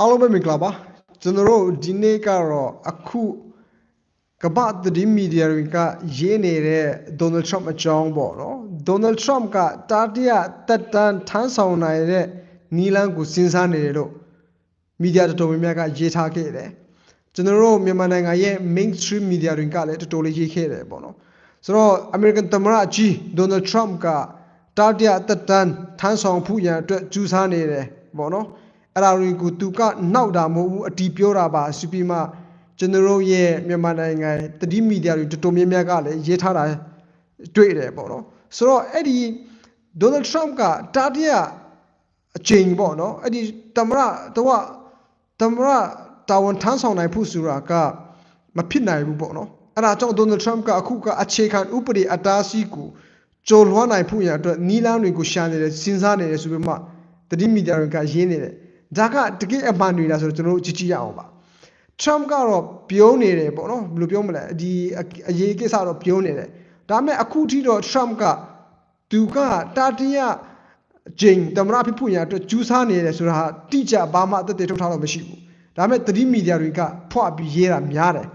အားလုံးပဲမင်္ဂလာပါကျွန်တော်တို့ဒီနေ့ကတော့အခုကမ္ဘာသတင်းမီဒီယာတွေကရေးနေတဲ့ Donald Trump အကြောင်းပေါ့နော် Donald Trump ကတာတရတက်တန်းထမ်းဆောင်နိုင်တဲ့နီလန်းကိုစဉ်းစားနေတယ်လို့မီဒီယာတော်တော်များများကရေးထားခဲ့တယ်ကျွန်တော်တို့မြန်မာနိုင်ငံရဲ့ mainstream media တွေကလည်းတော်တော်လေးရေးခဲ့တယ်ပေါ့နော်ဆိုတော့ American သမ္မတကြီး Donald Trump ကတာတရတက်တန်းထမ်းဆောင်ဖို့ရန်အတွက်ကြိုးစားနေတယ်ပေါ့နော် အဲ့ဒါတွေကိုသူကနောက်တာမဟုတ်ဘူးအတီးပြောတာပါစပီမာကျွန်တော်တို့ရဲ့မြန်မာနိုင်ငံတတိမီဒီယာတွေတော်တော်များများကလည်းရေးထားတာတွေ့တယ်ပေါ့နော်ဆိုတော့အဲ့ဒီဒေါ်နယ်ထရမ့်ကတာတရအချိန်ပေါ့နော်အဲ့ဒီတမရတော့တမရတာဝန်ထမ်းဆောင်နိုင်ဖို့ဆိုတာကမဖြစ်နိုင်ဘူးပေါ့နော်အဲ့ဒါကြောင့်ဒေါ်နယ်ထရမ့်ကအခုကအခြေခံဥပဒေအတားအဆီးကိုကျော်လွှားနိုင်ဖို့ရန်အတွက်နီလန်းတွေကိုရှာနေတယ်စဉ်းစားနေတယ်ဆိုပြီးမှတတိမီဒီယာတွေကရေးနေတယ် ဒါကတကယ်အမှန်တွေလားဆိုတော့ကျွန်တော်တို့ကြည့်ကြည့်ရအောင်ပါ Trump ကတော့ပြောနေတယ်ပေါ့နော်ဘယ်လိုပြောမလဲဒီအရေးကိစ္စတော့ပြောနေတယ်ဒါပေမဲ့အခုထိတော့ Trump ကသူကတာတရဂျင်းတမရဖြစ်ဖို့ရအတွက်ကျူးစားနေတယ်ဆိုတာဟာတိကျဘာမှအသက်သေးထုတ်ထားတော့မရှိဘူးဒါပေမဲ့သတိမီဒီယာတွေကဖွပြီးရေးတာများတယ်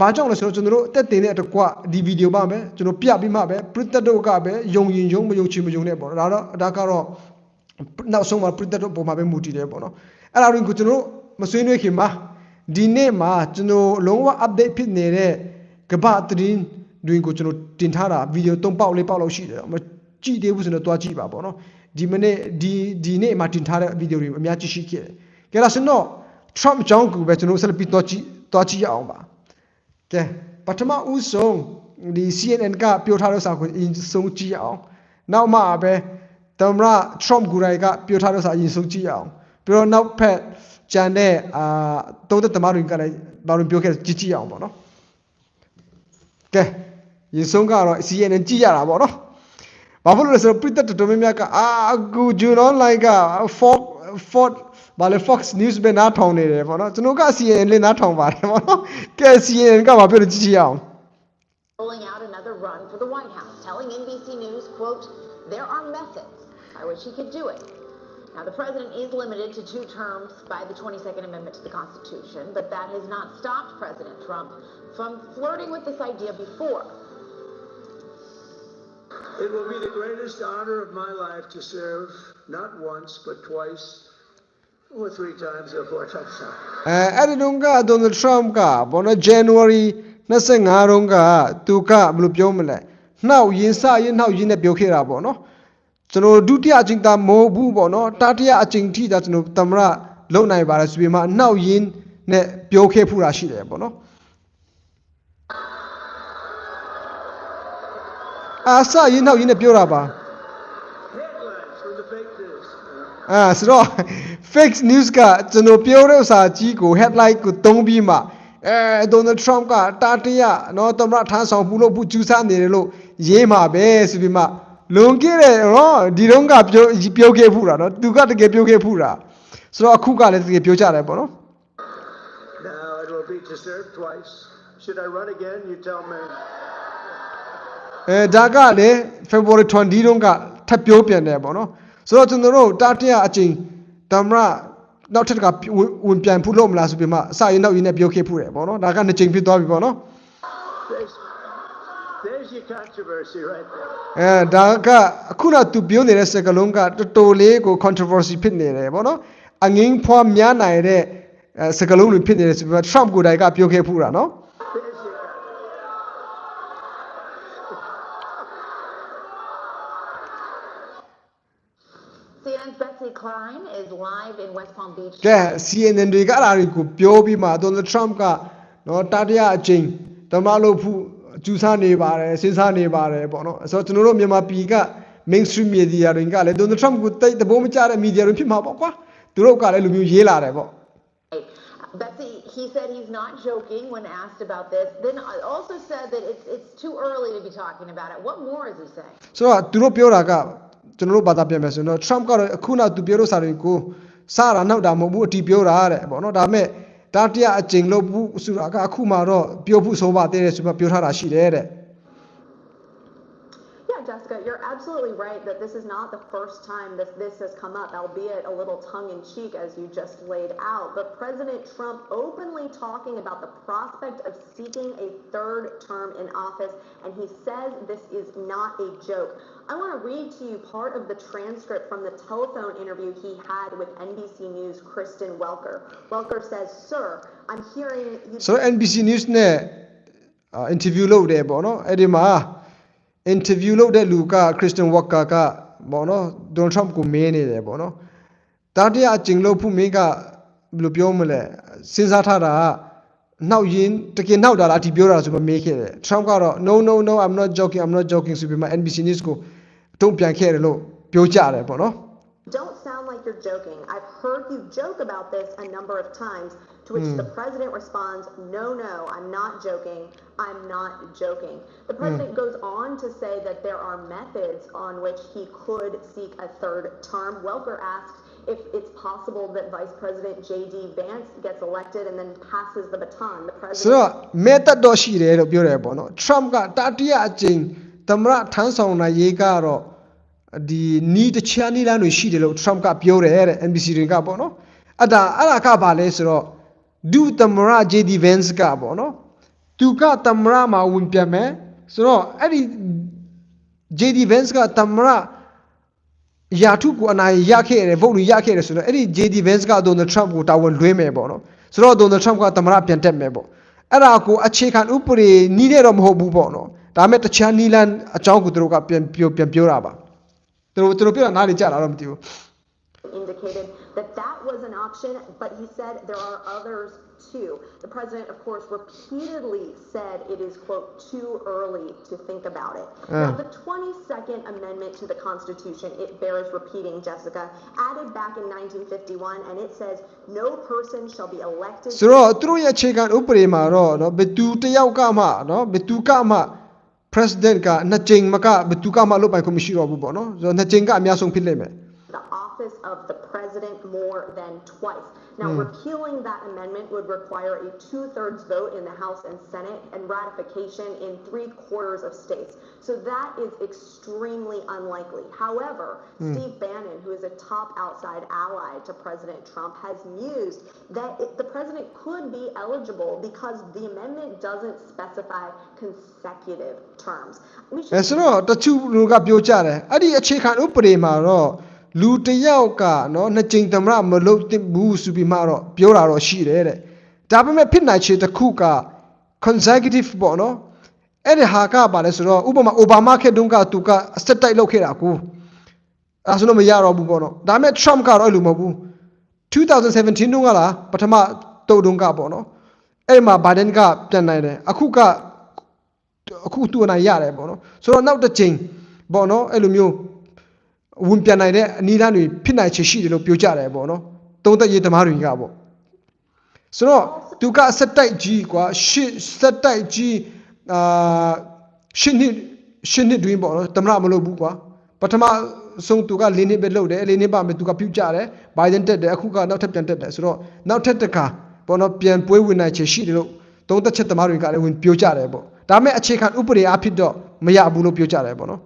ဘာကြောင့်လဲဆိုတော့ကျွန်တော်တို့အသက်တင်တဲ့အတကွဒီဗီဒီယိုပါမယ်ကျွန်တော်ပြပြီးမှပဲပရိသတ်တို့ကပဲယုံရင်ယုံမယုံချင်မယုံနဲ့ပေါ့ဒါတော့ဒါကတော့ နောက်ဆုံးမှာပြတ်တဲ့ပုံမှာပဲမူတည်တယ်ပေါ့နော်အဲ့ဒါတွေကိုကျွန်တော်တို့မဆွေးနွေးခင်မှာဒီနေ့မှာကျွန်တော်လုံးဝ update ဖြစ်နေတဲ့ကမ္ဘာသတင်းတွေကိုကျွန်တော်တင်ထားတာဗီဒီယို၃ပေါက်လေးပေါက်လောက်ရှိတယ်မကြည့်သေးဘူးဆိုတော့တွားကြည့်ပါပေါ့နော်ဒီမနေ့ဒီဒီနေ့မှာတင်ထားတဲ့ဗီဒီယိုတွေအများကြီးရှိခဲ့တယ်ကဲဒါဆိုတော့ Trump အကြောင်းကိုပဲကျွန်တော်ဆက်လက်ပြီးတွားကြည့်တွားကြည့်ရအောင်ပါကဲပထမဦးဆုံးဒီ CNN ကပြောထားတဲ့စာကိုအရင်ဆုံးကြည့်ရအောင်နောက်မှပဲ သမ္မတ Trump ကိုယ်တိုင်ကပြောထားတဲ့စာအရင်ဆုံးကြည့်ရအောင်ပြီးတော့နောက်ဖက်ကျန်တဲ့အာသုံးသက်သမားတွေကလည်းဘာလို့ပြောခဲ့ကြည့်ကြည့်ရအောင်ပေါ့နော်ကဲရင်ဆုံးကတော့ CNN ကြည့်ရတာပေါ့နော်ဘာဖြစ်လို့လဲဆိုတော့ပြည်သက်တော်တော်များများကအာအခုဂျူနော်လိုက်က Fox Fox ဘာလဲ Fox News ပဲနားထောင်နေတယ်ပေါ့နော်ကျွန်တော်က CNN လေးနားထောင်ပါတယ်ပေါ့နော်ကဲ CNN ကဘာပြောလို့ကြည့်ကြည့်ရအောင် rolling out another run for the White House, telling NBC News, quote, there are methods by which he could do it. Now, the president is limited to two terms by the 22nd Amendment to the Constitution, but that has not stopped President Trump from flirting with this idea before. It will be the greatest honor of my life to serve not once, but twice, or three times, or four times. အဲအဲ့ဒီတုန်းက Donald Trump ကဘောနော် January 25တုန်းကသူကဘယ်လိုပြောမလဲနှောက်ရင်စရင်နှောက်ရင်နဲ့ပြောခဲ့တာပေါ့နော် ကျွန်တော်ဒုတိယအချိန်တာမဟုတ်ဘူးပေါ့နော်တတိယအချိန်ထိဒါကျွန်တော်သမ္မတလုံနိုင်ပါတယ်ဆိုပြီးမှနှောက်ရင်နဲ့ပြောခဲ့ဖူးတာရှိတယ်ပေါ့နော်အာစရင်နှောက်ရင်နဲ့ပြောတာပါ Headlines from the fake news. အာဆိုတော့ fake news ကကျွန်တော်ပြောတဲ့ဥစ္စာကြီးကို headline ကိုတုံးပြီးမှအဲ Donald Trump ကတာတရနော်သမ္မတထမ်းဆောင်မှုလို့ဘူးကျူးစားနေတယ်လို့ရေးမှာပဲဆိုပြီးမှ လွန်ခဲ့တဲ့နော်ဒီတုန်းကပြောပြောခဲ့ဖူးတာနော်သူကတကယ်ပြောခဲ့ဖူးတာဆိုတော့အခုကလည်းတကယ်ပြောကြတယ်ပေါ့နော် Now it will be to serve twice. Should I run again? You tell me. အဲဒါကလည်း February 20တုန်းကထပ်ပြောပြန်တယ်ပေါ့နော်ဆိုတော့ကျွန်တော်တို့တာတရအချိန်သမ္မတနောက်ထပ်ကဝင်ပြန်ဖို့လို့မလားဆိုပြီးမှအစရင်နောက်ရင်နဲ့ပြောခဲ့ဖူးတယ်ပေါ့နော်ဒါကနှစ်ချိန်ဖြစ်သွားပြီပေါ့နော် There's, there's your controversy right there. အဲဒါကအခုနသူပြောနေတဲ့စကားလုံးကတော်တော်လေးကို controversy ဖြစ်နေတယ်ပေါ့နော်အငင်းဖွားများနိုင်တဲ့အဲစကားလုံးတွေဖြစ်နေတယ်ဆိုပြီးတော့ Trump ကိုယ်တိုင်ကပြောခဲ့ဖူးတာနော် There's your controversy. CNN's Betsy Klein is live in West Palm Beach. ကဲ CNN တွေကအဲ့ဒါတွေကိုပြောပြီးမှ Donald Trump ကနော်တတိယအကြိမ်တမလို့ဖူး ကျူးစားနေပါတယ်စဉ်းစားနေပါတယ်ပေါ့နော်ဆိုတော့ကျွန်တော်တို့မြန်မာပြည်က mainstream media တွေကလည်း Donald Trump ကိုတိတ်သဘောမကျတဲ့ media တွေဖြစ်မှာပေါ့ကွာသူတို့ကလည်းလူမျိုးရေးလာတယ်ပေါ့ Betsy, he said he's not joking when asked about this. Then also said that it's it's too early to be talking about it. What more is he saying? ဆိုတော့သူတို့ပြောတာကကျွန်တော်တို့ဘာသာပြန်မယ်ဆိုတော့ Trump ကတော့အခုနောက်သူပြောလို့စာတွေကိုစတာနောက်တာမဟုတ်ဘူးအတီးပြောတာတဲ့ပေါ့နော်ဒါပေမဲ့ တာတရအကျိန်လို့ဘူးဆိုတာကအခုမှတော့ပြောဖို့ဆိုပါသေးတယ်ဆိုမှပြောထားတာရှိတယ်တဲ့ Yeah, Jessica, you're absolutely right that this is not the first time that this has come up, albeit a little tongue in cheek as you just laid out. But President Trump openly talking about the prospect of seeking a third term in office, and he says this is not a joke. I want to read to you part of the transcript from the telephone interview he had with NBC News' Kristen Welker. Welker says, Sir, I'm hearing you. ဆိုတော့ NBC News နဲ့အာ interview လုပ်တယ်ပေါ့နော်အဲ့ဒီမှာ interview လုပ်တဲ့လူက Christian Walker ကပေါ့နော် Donald Trump ကိုမေးနေတယ်ပေါ့နော်တားတရားအကျင့်လို့ဖို့မင်းကဘယ်လိုပြောမလဲစဉ်းစားထားတာကနှောက်ရင်တကယ်နှောက်တာလားအတီပြောတာဆိုမှမေးခဲ့တယ် Trump ကတော့ no no no I'm not joking I'm not joking ဆိုပြီးမှ NBC News ကိုတုံ့ပြန်ခဲ့တယ်လို့ပြောကြတယ်ပေါ့နော် Don't sound like you're joking. I've heard you joke about this a number of times. To which the president responds, No, no, I'm not joking. I'm not joking. The president goes on to say that there are methods on which he could seek a third term. Welker asked if it's possible that Vice President J.D. Vance gets elected and then passes the baton. The ဆို president. တော့မဲတက်တော့ရှိတယ်လို့ပြောတယ်ပေါ့နော် Trump ကတတိယအကြိမ်သမရထမ်းဆောင်နိုင်ရေးကတော့ဒီနီးတချာနီးလန်းတွေရှိတယ်လို့ Trump ကပြောတယ်တဲ့ NBC တွေကပေါ့နော်အဲ့ဒါအဲ့ဒါကဘာလဲဆိုတော့ ဒုသမရ JD Vance ကပေါ့နော်သူကသမရမှာဝင်ပြန်မယ်ဆိုတော့အဲ့ဒီ JD Vance ကသမရယာထုကိုအနိုင်ရခဲ့တယ်ဗုတ်တွေရခဲ့တယ်ဆိုတော့အဲ့ဒီ JD Vance က Donald Trump ကိုတာဝန်လွှဲမယ်ပေါ့နော်ဆိုတော့ Donald Trump ကသမရပြန်တက်မယ်ပေါ့အဲ့ဒါကိုအခြေခံဥပဒေနီးတဲ့တော့မဟုတ်ဘူးပေါ့နော်ဒါပေမဲ့တခြားနီးလန်းအကြောင်းကိုသူတို့ကပြန်ပြောပြန်ပြောတာပါသူတို့သူတို့ပြောတာနားလေကြတာတော့မသိဘူး indicated that that was an option, but he said there are others too. The president, of course, repeatedly said it is, quote, too early to think about it. Now, the 22nd Amendment to the Constitution, it bears repeating, Jessica, added back in 1951, and it says, no person shall be elected. ဆိုတော့သူတို့ရဲ့အခြေခံဥပဒေမှာတော့เนาะဘယ်သူတစ်ယောက်ကမှเนาะဘယ်သူကမှ president ကနှစ်ကြိမ်မကဘယ်သူကမှလုပ်ပိုင်ခွင့်မရှိတော့ဘူးပေါ့နော်ဆိုတော့နှစ်ကြိမ်ကအများဆုံးဖြစ်လိမ့်မယ် the office of the president more than twice. Now, repealing that amendment would require a two thirds vote in the House and Senate and ratification in three quarters of states. So that is extremely unlikely. However, Steve Bannon, who is a top outside ally to President Trump, has mused that it, the president could be eligible because the amendment doesn't specify consecutive terms. We should အဲဆိုတော့တချို့လူကပြောကြတယ်အဲ့ဒီအခြေခံဥပဒေမှာတော့ လူတစ်ယောက်ကနော်နှစ်ကြိမ်သမရမလုပ်သင့်ဘူးဆိုပြီးမှတော့ပြောတာတော့ရှိတယ်တဲ့ဒါပေမဲ့ဖြစ်နိုင်ချေတစ်ခုက consecutive ပေါ့နော်အဲ့ဒီဟာကပါလဲဆိုတော့ဥပမာအိုဘားမားခေတ်တုန်းကသူကအစက်တိုက်လုပ်ခဲ့တာကိုအဲဆိုတော့မရတော့ဘူးပေါ့နော်ဒါပေမဲ့ Trump ကတော့အဲ့လိုမဟုတ်ဘူး2017တုန်းကလားပထမတုပ်တုန်းကပေါ့နော်အဲ့ဒီမှာ Biden ကပြန်နိုင်တယ်အခုကအခုသူ့အနိုင်ရတယ်ပေါ့နော်ဆိုတော့နောက်တစ်ချိန်ပေါ့နော်အဲ့လိုမျိုး ဝင်ပြန်နိုင်တဲ့အနည်းလမ်းတွေဖြစ်နိုင်ချေရှိတယ်လို့ပြောကြတယ်ပေါ့နော်သုံးသက်ရေးသမားတွေကပေါ့ဆိုတော့သူကစက်တိုက်ကြီးကွာရှစ်စက်တိုက်ကြီးအာရှစ်နှစ်ရှစ်နှစ်တွင်းပေါ့နော်သမရမလုပ်ဘူးကွာပထမဆုံးသူက၄နှစ်ပဲလုပ်တယ်၄နှစ်ပါမယ်သူကပြုတ်ကြတယ်ဘိုင်ဒန်တက်တယ်အခုကနောက်ထပ်ပြန်တက်တယ်ဆိုတော့နောက်ထပ်တစ်ခါပေါ့နော်ပြန်ပွဲဝင်နိုင်ချေရှိတယ်လို့သုံးသက်ချက်သမားတွေကလည်းဝင်ပြောကြတယ်ပေါ့ဒါပေမဲ့အခြေခံဥပဒေအဖြစ်တော့မရဘူးလို့ပြောကြတယ်ပေါ့နော်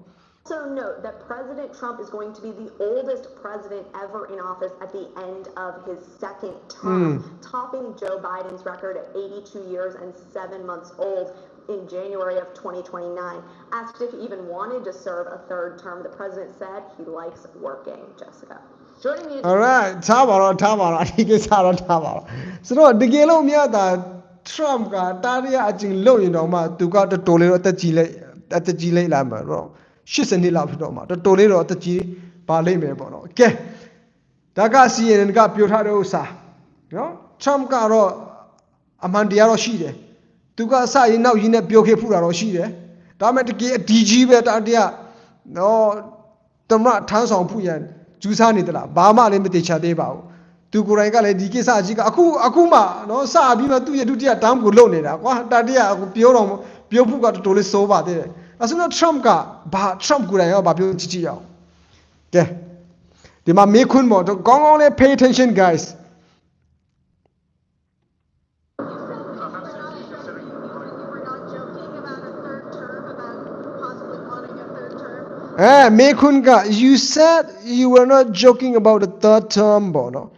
Also note that President Trump is going to be the oldest president ever in office at the end of his second term, topping Joe Biden's record at 82 years and seven months old in January of 2029. Asked if he even wanted to serve a third term, the president said he likes working. Jessica. Joining me alright ထားပါတော့ထားပါတော့အဒီကိစ္စတော့ထားပါတော့ဆိုတော့တကယ်လို့မြတ်တာ Trump ကတားရအချင်းလုံရင်တော့မှသူကတော်တော်လေးတော့ အသက်ကြီးလိုက်အသက်ကြီးလိုက်လာမှာတော့80နှစ်လောက်ဖြစ်တော့မှတော်တော်လေးတော့အသက်ကြီးပါလိမ့်မယ်ပေါ့နော်ကဲဒါက CNN ကပြောထားတဲ့ဥစ္စာနော် Trump ကတော့အမှန်တရားတော့ရှိတယ်သူကအစရင်နောက်ရင်နဲ့ပြောခဲ့ဖူးတာတော့ရှိတယ်ဒါပေမဲ့တကယ်အဒီကြီးပဲတားတရားနော်တမထမ်းဆောင်ဖို့ရန်ကျူးစားနေသလားဘာမှလည်းမတေချာသေးပါဘူးသူကိုယ်တိုင်ကလည်းဒီကိစ္စအကြီးကအခုအခုမှနော်စပြီးမှသူ့ရဲ့ဒုတိယတန်းကိုလုံနေတာကွာတာတရားအခုပြောတော့ပြောဖို့ကတော်တော်လေးစိုးပါသေးတယ် အဲဆိုတော့ Trump ကဘာ Trump ကိုယ်တိုင်ရောဘာပြောကြည့်ကြည့်အောင်ကဲဒီမှာမေးခွန်းပေါ့တော့ကောင်းကောင်းလေး pay attention guys We're not joking about a third term, about possibly wanting a third term. အဲမေခွန်းက you said you were not joking about the third term ပေါ့နော်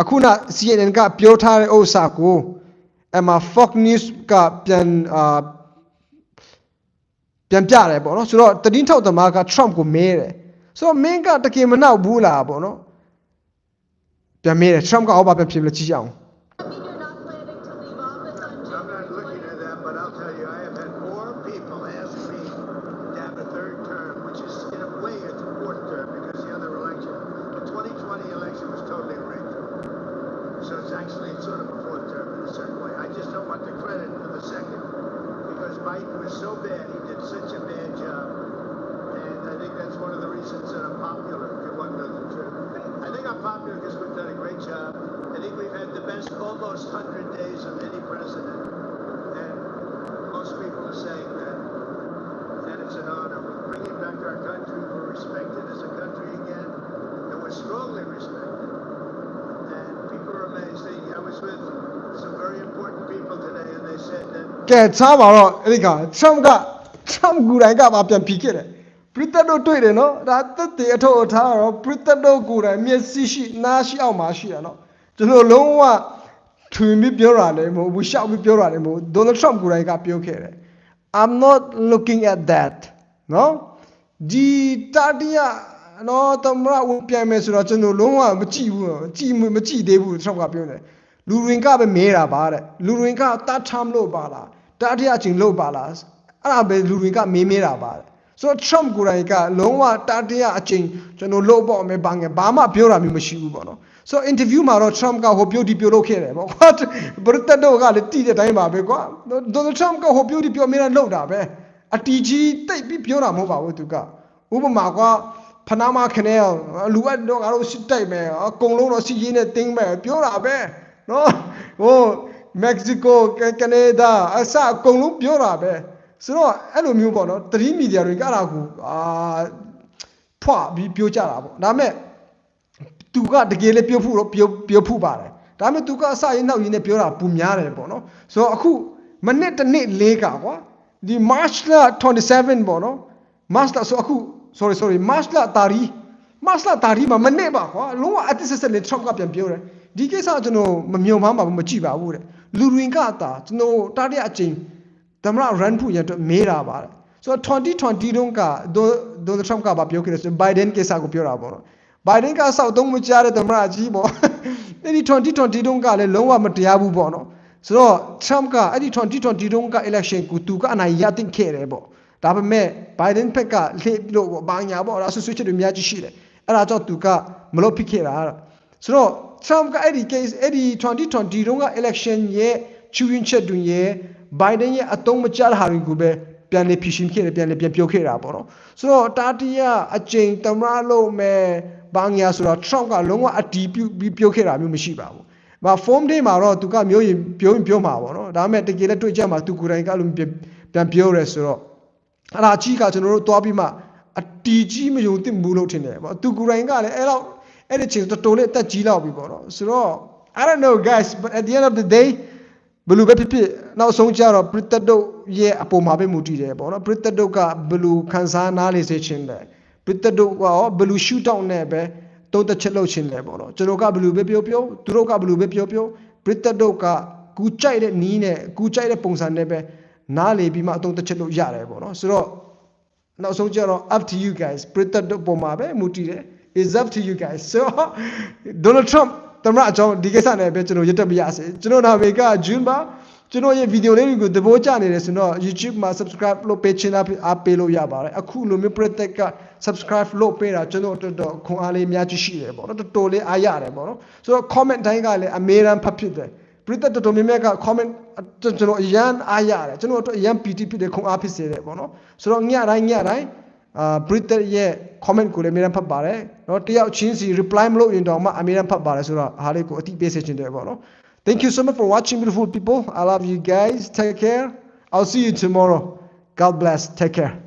အခုန CNN ကပြောထားတဲ့ဥစ္စာကိုအမ Fox News ကပြန်အာ ပြန်ပြတယ်ပေါ့နော်ဆိုတော့တတိထောက်သမားက Trump ကိုမဲတယ်ဆိုတော့မင်းကတကယ်မနှောက်ဘူးလားပေါ့နော်ပြန်မဲတယ် Trump ကအောက်ပါပြန်ပြင်လို့ကြည့်အောင် I'm not looking at that, but I'll tell you, I have had more people ask me to have a third term, which is in a way it's a fourth term because the other election, the 2020 election was totally rigged. So it's actually sort of a fourth term in a certain way. I just don't want the credit for the second because Biden was so bad. He did such a bad job. And I think that's one of the reasons that I'm popular, if you want to know the truth. I think I'm popular because we've done a great job. I think we've had the best almost 100 days of any president. And most people are saying that. And it's an honor. We're bringing back our country. We're respected as a country again. And we're strongly respected. And people are amazed. They, I was with some very important people today, and they said that ကဲချားပါတော့အဲ့ဒီက Trump က Trump ကိုယ်တိုင်ကပါပြန်ပြီးခဲ့တယ်ပရိသတ်တို့တွေ့တယ်နော်ဒါသက်တည်အထောက်အထားတော့ပရိသတ်တို့ကိုယ်တိုင်မျက်စိရှိနားရှိအောင်မှာရှိရနော်ကျွန်တော်လုံးဝထွင်ပြီးပြောတာလည်းမဟုတ်ဘူးရှောက်ပြီးပြောတာလည်းမဟုတ်ဘူး Donald Trump ကိုယ်တိုင်ကပြောခဲ့တယ် I'm not looking at that နော်ဒီတာတီယာနော်သမရဝင်ပြန်မယ်ဆိုတော့ကျွန်တော်လုံးဝမကြည့်ဘူးကြည့်မကြည့်သေးဘူး Trump ကပြောတယ်လူရင်ကပဲမဲတာပါတဲ့လူရင်ကတတ်ထမ်းလို့ပါလားတာတီယာချင်းလို့ပါလား အဲ့ဒါပဲလူရင်ကမေးမဲတာပါတဲ့ဆိုတော့ Trump ကိုယ်တိုင်ကလုံးဝတာတီယာအချင်းကျွန်တော်လို့ပေါ့မယ်ဘာငယ်ဘာမှပြောတာမျိုးမရှိဘူးပေါ့နော်ဆိုတော့ interview မှာတော့ Trump ကဟိုပြောဒီပြောလို့ခဲ့တယ်ပေါ့ကွာဘရတ်တော့ကလည်းတီးတဲ့အတိုင်းပါပဲကွာ Donald Trump ကဟိုပြောဒီပြောမင်းနဲ့လောက်တာပဲအတီကြီးတိတ်ပြီးပြောတာမဟုတ်ပါဘူးသူကဥပမာကွာဖနာမခနဲ့လူအပ်တော့ငါတို့စစ်တိုက်မယ်အကုန်လုံးတော့စီရေးနဲ့တင်းမယ်ပြောတာပဲနော်ဟိုမက္ကဆီကိုကနေဒါအစအကုန်လုံးပြောတာပဲ ဆိုတော့အဲ့လိုမျိုးပေါ့နော်သတိမီဒီယာတွေကအဲ့ဒါကိုအာဖွာပြီးပြောကြတာပေါ့ဒါပေမဲ့သူကတကယ်လည်းပြောဖို့တော့ပြောပြောဖို့ပါတယ်ဒါပေမဲ့သူကအစရင်နောက်ရင်းနဲ့ပြောတာပူများတယ်ပေါ့နော်ဆိုတော့အခုမနစ်တစ်နေ့လေးကကွာဒီ March လ27ပေါ့နော် March လဆိုအခု sorry sorry March လတာရီ March လတာရီမှာမနစ်ပါကွာလုံးဝအတစ်ဆက်ဆက်လေး Trump ကပြန်ပြောတယ်ဒီကိစ္စကျွန်တော်မမြုံမှန်းပါဘူးမကြည့်ပါဘူးတဲ့လူတွင်ကအတာကျွန်တော်တားတဲ့အချိန် သမရ run ဖို့ရတော့မေးတာပါတယ်ဆိုတော့2020တုန်းကဒေါ်ဒေါ်ထရမ့်ကပါပြောခဲ့တယ်ဆိုဘိုင်ဒန်ကိစ္စကိုပြောတာပေါ့နော်ဘိုင်ဒန်ကစောက်သုံးမကြတဲ့သမရကြီးပေါ့အဲ့ဒီ2020တုန်းကလည်းလုံးဝမတရားဘူးပေါ့နော်ဆိုတော့ Trump ကအဲ့ဒီ2020တုန်းက election ကိုသူကအနိုင်ရတင်ခဲ့တယ်ပေါ့ဒါပေမဲ့ Biden ဘက်ကလှည့်လို့ပေါ့ဘာညာပေါ့အဲ့ဒါဆွဆွချက်တွေအများကြီးရှိတယ်အဲ့ဒါကြောင့်သူကမလုပ်ဖြစ်ခဲ့တာဆိုတော့ Trump ကအဲ့ဒီ case အဲ့ဒီ2020တုန်းက election ရဲ့ချူရင်ချက်တွင်ရဲ့ Biden ရဲ့အတုံးမကျတဲ့ဟာတွေကိုပဲပြန်လေဖြည့်ရှင်းခဲ့တယ်ပြန်လေပြန်ပြောခဲ့တာပေါ့နော်ဆိုတော့တာတီယာအကျိန်တမရလို့မဲ့ဘာညာဆိုတော့ Trump ကလုံးဝအတီးပြုပြီးပြောခဲ့တာမျိုးမရှိပါဘူး။မ form day မှာတော့သူကမျိုးရင်ပြောရင်ပြောမှာပေါ့နော်။ဒါပေမဲ့တကယ်လည်းတွေ့ကြမှာသူကိုယ်တိုင်ကလည်းပြန်ပြောရဲဆိုတော့အဲ့ဒါကြီးကကျွန်တော်တို့သွားပြီးမှအတီးကြီးမယုံသင့်ဘူးလို့ထင်တယ်ပေါ့။သူကိုယ်တိုင်ကလည်းအဲ့တော့အဲ့ဒီချိန်တော်တော်လေးအသက်ကြီးလောက်ပြီပေါ့နော်။ဆိုတော့ I don't know guys but at the end of the day ဘယ်လိုပဲဖြစ်ဖြစ်နောက်ဆုံးကျတော့ပရိသတ်တို့ရဲ့အပေါ်မှာပဲမူတည်တယ်ပေါ့နော်ပရိသတ်တို့ကဘယ်လိုခံစားနားလေစေခြင်းလဲပရိသတ်တို့ကရောဘယ်လိုရှူတောက်နဲ့ပဲတုံးတစ်ချက်လုပ်ခြင်းလဲပေါ့နော်ကျွန်တော်ကဘယ်လိုပဲပြောပြောသူတို့ကဘယ်လိုပဲပြောပြောပရိသတ်တို့ကကူကြိုက်တဲ့နီးနဲ့ကူကြိုက်တဲ့ပုံစံနဲ့ပဲနားလေပြီးမှအတုံးတစ်ချက်လုပ်ရတယ်ပေါ့နော်ဆိုတော့နောက်ဆုံးကျတော့ up to you guys ပရိသတ်တို့ပုံမှာပဲမူတည်တယ် is up to you guys so Donald Trump တမရအကြောင်းဒီကိစ္စနဲ့ပဲကျွန်တော်ရတက်ပြရစေကျွန်တော်နာမေက June ပါကျွန်တော်ရဲ့ဗီဒီယိုလေးတွေကိုသဘောကျနေတယ်ဆိုတော့ YouTube မှာ subscribe လုပ်ပေးချင်တာအားပေးလို့ရပါတယ်အခုလိုမျိုးပြတဲ့က subscribe လုပ်ပေးတာကျွန်တော်တော်တော်ခွန်အားလေးအများကြီးရှိတယ်ပေါ့နော်တော်တော်လေးအားရတယ်ပေါ့နော်ဆိုတော့ comment တိုင်းကလည်းအမေရန်ဖတ်ဖြစ်တယ်ပရိသတ်တော်တော်များများက comment ကျွန်တော်အရန်အားရတယ်ကျွန်တော်တို့အရန် PT ဖြစ်တယ်ခွန်အားဖြစ်စေတယ်ပေါ့နော်ဆိုတော့ညတိုင်းညတိုင်း Uh, Britain ye comment ကိုလည်းအများအားဖတ်ပါတယ်နော်တယောက်ချင်းစီ eh. reply မလုပ်ရင်တောင်မှအများအားဖတ်ပါတယ်ဆိုတော့အားလေးကိုအတိပေးစေချင်တယ်ပေါ့နော် Thank you so much for watching beautiful people. I love you guys. Take care. I'll see you tomorrow. God bless. Take care.